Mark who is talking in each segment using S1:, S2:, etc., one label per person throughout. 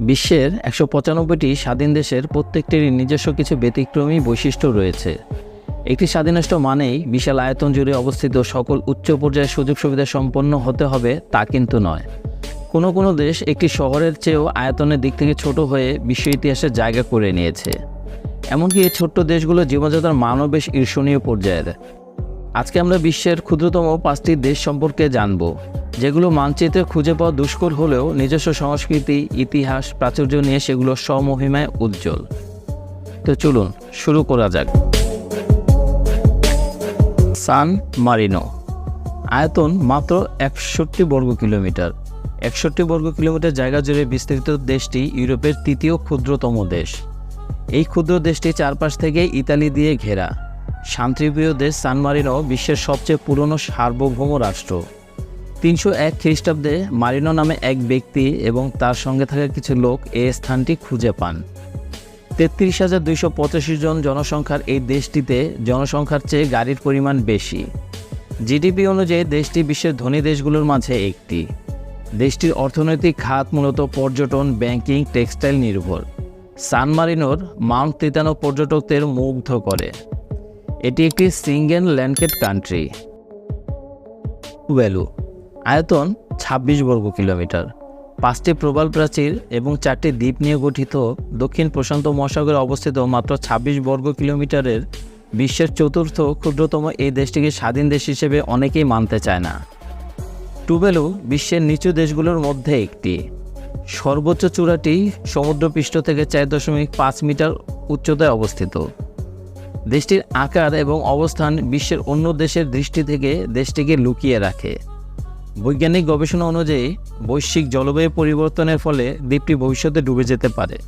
S1: বিশ্বের একশো পঁচানব্বইটি স্বাধীন দেশের প্রত্যেকটিরই নিজস্ব কিছু ব্যতিক্রমী বৈশিষ্ট্য রয়েছে। একটি স্বাধীন রাষ্ট্র মানেই বিশাল আয়তন জুড়ে অবস্থিত সকল উচ্চ পর্যায়ের সুযোগ সুবিধা সম্পন্ন হতে হবে তা কিন্তু নয়। কোনো কোনো দেশ একটি শহরের চেয়েও আয়তনের দিক থেকে ছোট হয়ে বিশ্ব ইতিহাসে জায়গা করে নিয়েছে। এমনকি এই ছোট্ট দেশগুলো জীবনযাত্রার মানও বেশ ঈর্ষণীয় পর্যায়ের। আজকে আমরা বিশ্বের ক্ষুদ্রতম পাঁচটি দেশ সম্পর্কে জানব। যেগুলো মানচিত্রে খুঁজে পাওয়া দুষ্কর হলেও নিজস্ব সংস্কৃতি, ইতিহাস, প্রাচুর্য নিয়ে সেগুলো স্বমহিমায় উজ্জ্বল। তো চলুন, শুরু করা যাক। San Marino. আয়তন মাত্র একষট্টি বর্গ কিলোমিটার। একষট্টি বর্গ কিলোমিটার জায়গা জুড়ে বিস্তৃত দেশটি ইউরোপের তৃতীয় ক্ষুদ্রতম দেশ। এই ক্ষুদ্র দেশটি চারপাশ থেকে ইতালি দিয়ে ঘেরা। শান্তিপ্রিয় দেশ সান মারিনো বিশ্বের সবচেয়ে পুরনো সার্বভৌম রাষ্ট্র। তিনশো এক খ্রিস্টাব্দে মারিনো নামে এক ব্যক্তি এবং তার সঙ্গে থাকা কিছু লোক এই স্থানটি খুঁজে পান। তেত্রিশ হাজার দুইশো পঁচাশি জন জনসংখ্যার এই দেশটিতে জনসংখ্যার চেয়ে গাড়ির পরিমাণ বেশি। জিডিপি অনুযায়ী দেশটি বিশ্বের ধনী দেশগুলোর মাঝে একটি। দেশটির অর্থনৈতিক খাত মূলত পর্যটন, ব্যাংকিং, টেক্সটাইল নির্ভর। সান মারিনোর মাউন্ট তিতানো পর্যটকদের মুগ্ধ করে। এটি একটি সিঙ্গেল ল্যান্ডকেট কান্ট্রি। টুভ্যালু আয়তন ২৬ বর্গ কিলোমিটার। পাঁচটি প্রবাল প্রাচীর এবং চারটি দ্বীপ নিয়ে গঠিত দক্ষিণ প্রশান্ত মহাসাগরে অবস্থিত মাত্র ২৬ বর্গ কিলোমিটারের বিশ্বের চতুর্থ ক্ষুদ্রতম এই দেশটিকে স্বাধীন দেশ হিসেবে অনেকেই মানতে চায় না। টুবেলু বিশ্বের নিচু দেশগুলোর মধ্যে একটি। সর্বোচ্চ চূড়াটি সমুদ্রপৃষ্ঠ থেকে চার দশমিক পাঁচ মিটার উচ্চতায় অবস্থিত। দেশটির আকার এবং অবস্থান বিশ্বের অন্য দেশের দৃষ্টি থেকে দেশটিকে লুকিয়ে রাখে। বৈজ্ঞানিক গবেষণা অনুযায়ী, বৈশ্বিক জলবায়ু পরিবর্তনের ফলে দ্বীপটি ভবিষ্যতে ডুবে যেতে পারে।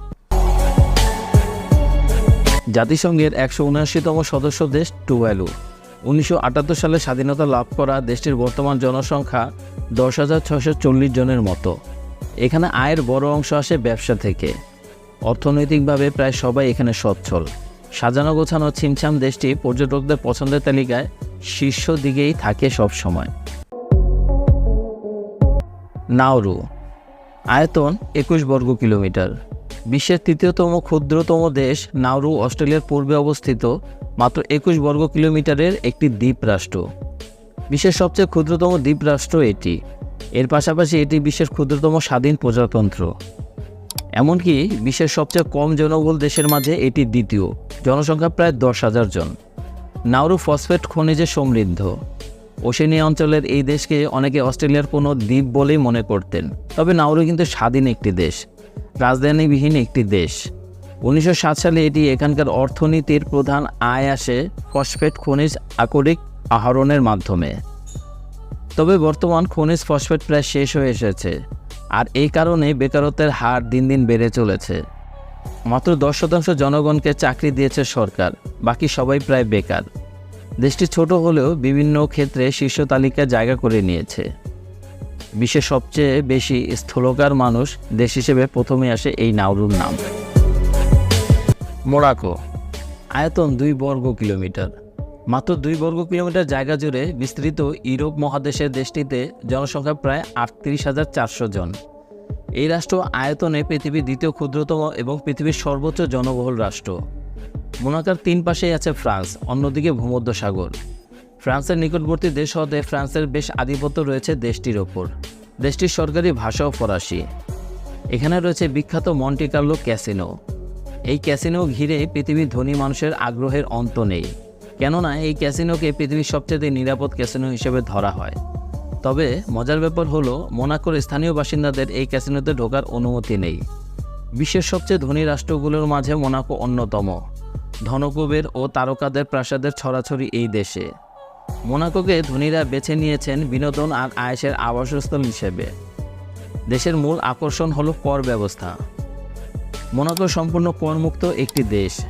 S1: জাতিসংঘের একশো উনআশিতম সদস্য দেশ টুভ্যালু উনিশশো সালে স্বাধীনতা লাভ করা দেশটির বর্তমান জনসংখ্যা দশ হাজার ছশো চল্লিশ জনের মতো। এখানে আয়ের বড় অংশ আসে ব্যবসা থেকে। অর্থনৈতিকভাবে প্রায় সবাই এখানে সচ্ছল। সাজানো গোছানো ছিমছাম দেশটি পর্যটকদের পছন্দের তালিকায় শীর্ষ দিকেই থাকে সব সময়। নাউরু আয়তন একুশ বর্গ কিলোমিটার। বিশ্বের তৃতীয়তম ক্ষুদ্রতম দেশ নাউরু অস্ট্রেলিয়ার পূর্বে অবস্থিত, মাত্র একুশ বর্গ কিলোমিটারের একটি দ্বীপ রাষ্ট্র। বিশ্বের সবচেয়ে ক্ষুদ্রতম দ্বীপ রাষ্ট্র এটি। এর পাশাপাশি এটি বিশ্বের ক্ষুদ্রতম স্বাধীন প্রজাতন্ত্র। এমনকি বিশ্বের সবচেয়ে কম জনবহুল দেশের মাঝে এটি দ্বিতীয়, জনসংখ্যা প্রায় দশ হাজার জন। নাউরু ফসফেট খনিজে সমৃদ্ধ। ওশেনিয়া অঞ্চলের এই দেশকে অনেকে অস্ট্রেলিয়ার কোনো দ্বীপ বলেই মনে করতেন। তবে নাউরু কিন্তু স্বাধীন একটি দেশ, রাজধানীবিহীন একটি দেশ। উনিশশো সাত সালে এটি এখানকার অর্থনীতির প্রধান আয় আসে ফসফেট খনিজ আকরিক আহরণের মাধ্যমে। তবে বর্তমান খনিজ ফসফেট প্রায় শেষ হয়ে এসেছে, আর এই কারণে বেকারত্বের হার দিন দিন বেড়ে চলেছে। মাত্র দশ শতাংশ জনগণকে চাকরি দিয়েছে সরকার, বাকি সবাই প্রায় বেকার। দেশটি ছোট হলেও বিভিন্ন ক্ষেত্রে শীর্ষ তালিকায় জায়গা করে নিয়েছে। বিশ্বের সবচেয়ে বেশি স্থলকার মানুষ দেশ হিসেবে প্রথমে আসে এই নাউরুর নাম। মোরাকো আয়তন দুই বর্গ কিলোমিটার। মাত্র দুই বর্গ কিলোমিটার জায়গা জুড়ে বিস্তৃত ইউরোপ মহাদেশের দেশটিতে জনসংখ্যা প্রায় আটত্রিশ হাজার চারশো জন। এই রাষ্ট্র আয়তনে পৃথিবীর দ্বিতীয় ক্ষুদ্রতম এবং পৃথিবীর সর্বোচ্চ জনবহুল রাষ্ট্র। মোনাকার তিন পাশেই আছে ফ্রান্স, অন্যদিকে ভূমধ্যসাগর। ফ্রান্সের নিকটবর্তী দেশ হতে ফ্রান্সের বেশ আধিপত্য রয়েছে দেশটির ওপর। দেশটির সরকারি ভাষাও ফরাসি। এখানে রয়েছে বিখ্যাত মন্টি কার্লো ক্যাসিনো। এই ক্যাসিনো ঘিরে পৃথিবীর ধনী মানুষের আগ্রহের অন্ত নেই। কেননা এই ক্যাসিনোকে পৃথিবীর সবচেয়ে নিরাপদ ক্যাসিনো হিসেবে ধরা হয়। তবে মজার ব্যাপার হলো, মোনাকোর স্থানীয় বাসিন্দাদের এই ক্যাসিনোতে ঢোকার অনুমতি নেই। বিশ্বের সবচেয়ে ধনী রাষ্ট্রগুলোর মাঝে মোনাকো অন্যতম। ধনকুবের ও তারকাদের প্রাসাদের ছড়াছড়ি এই দেশে। মোনাকোকে ধনীরা বেছে নিয়েছেন বিনোদন আর আয়েসের আবাসস্থল হিসেবে। দেশের মূল আকর্ষণ হল কর ব্যবস্থা। মোনাকো সম্পূর্ণ করমুক্ত একটি দেশ।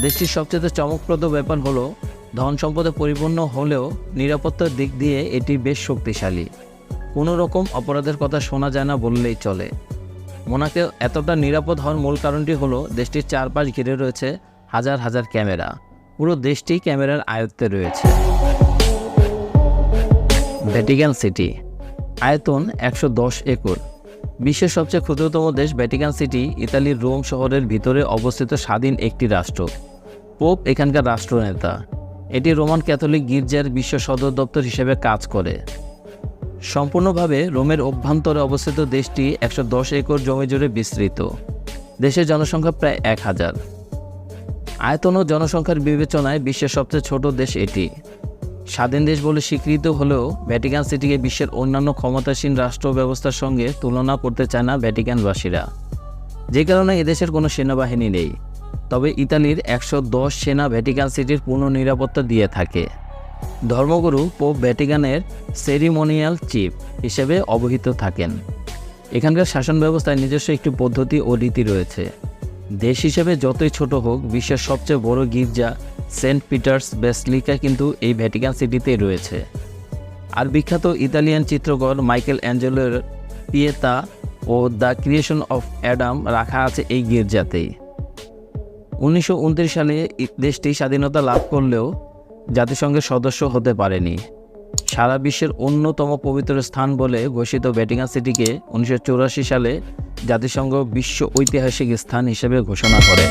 S1: দেশটির সবচেয়ে চমকপ্রদ ব্যাপার হলো, ধন সম্পদে পরিপূর্ণ হলেও নিরাপত্তার দিক দিয়ে এটি বেশ শক্তিশালী। কোনো রকম অপরাধের কথা শোনা যায় না বললেই চলে। মোনাকে এতটা নিরাপদ হওয়ার মূল কারণটি হলো, দেশটির চারপাশ ঘিরে রয়েছে হাজার হাজার ক্যামেরা। পুরো দেশটি ক্যামেরার আয়ত্তে রয়েছে। Vatican City. আয়তন একশো দশ একর। বিশ্বের সবচেয়ে ক্ষুদ্রতম দেশ ভ্যাটিকান সিটি, ইতালির রোম শহরের ভিতরে অবস্থিত স্বাধীন একটি রাষ্ট্র। পোপ এখানকার রাষ্ট্রনেতা। এটি রোমান ক্যাথলিক গির্জার বিশ্ব সদর দপ্তর হিসেবে কাজ করে। সম্পূর্ণভাবে রোমের অভ্যন্তরে অবস্থিত দেশটি একশো দশ একর জমি জুড়ে বিস্তৃত। দেশের জনসংখ্যা প্রায় এক হাজার। আয়তন ও জনসংখ্যার বিবেচনায় বিশ্বের সবচেয়ে ছোট দেশ এটি। স্বাধীন দেশ বলে স্বীকৃত হলেও ভ্যাটিকান সিটিকে বিশ্বের অন্যান্য ক্ষমতাসীন রাষ্ট্র ব্যবস্থার সঙ্গে তুলনা করতে চায় না ভ্যাটিকানবাসীরা। যে কারণে এদেশের কোনো সেনাবাহিনী নেই। তবে ইতালির একশো দশ সেনা ভ্যাটিকান সিটির পূর্ণ নিরাপত্তা দিয়ে থাকে। ধর্মগুরু পোপ ভ্যাটিকানের সেরিমোনিয়াল চিফ হিসেবে অবহিত থাকেন। এখানকার শাসন ব্যবস্থায় নিজস্ব একটি পদ্ধতি ও রীতি রয়েছে। দেশ হিসেবে যতই ছোট হোক, বিশ্বের সবচেয়ে বড় গির্জা সেন্ট পিটার্স বেসলিকা কিন্তু এই ভ্যাটিকান সিটিতেই রয়েছে। আর বিখ্যাত ইতালিয়ান চিত্রকর Michael অ্যাঞ্জেলোর পিয়েতা O the creation of Adam রাখা আছে এই গির্জাতেই। উনিশশো উনত্রিশ সালে দেশটি স্বাধীনতা লাভ করলেও জাতিসংঘের সদস্য হতে পারেনি। সারা বিশ্বের অন্যতম পবিত্র স্থান বলে ঘোষিত ভ্যাটিকান সিটিকে উনিশশো চুরাশি সালে জাতিসংঘ বিশ্ব ঐতিহাসিক স্থান হিসেবে ঘোষণা করে।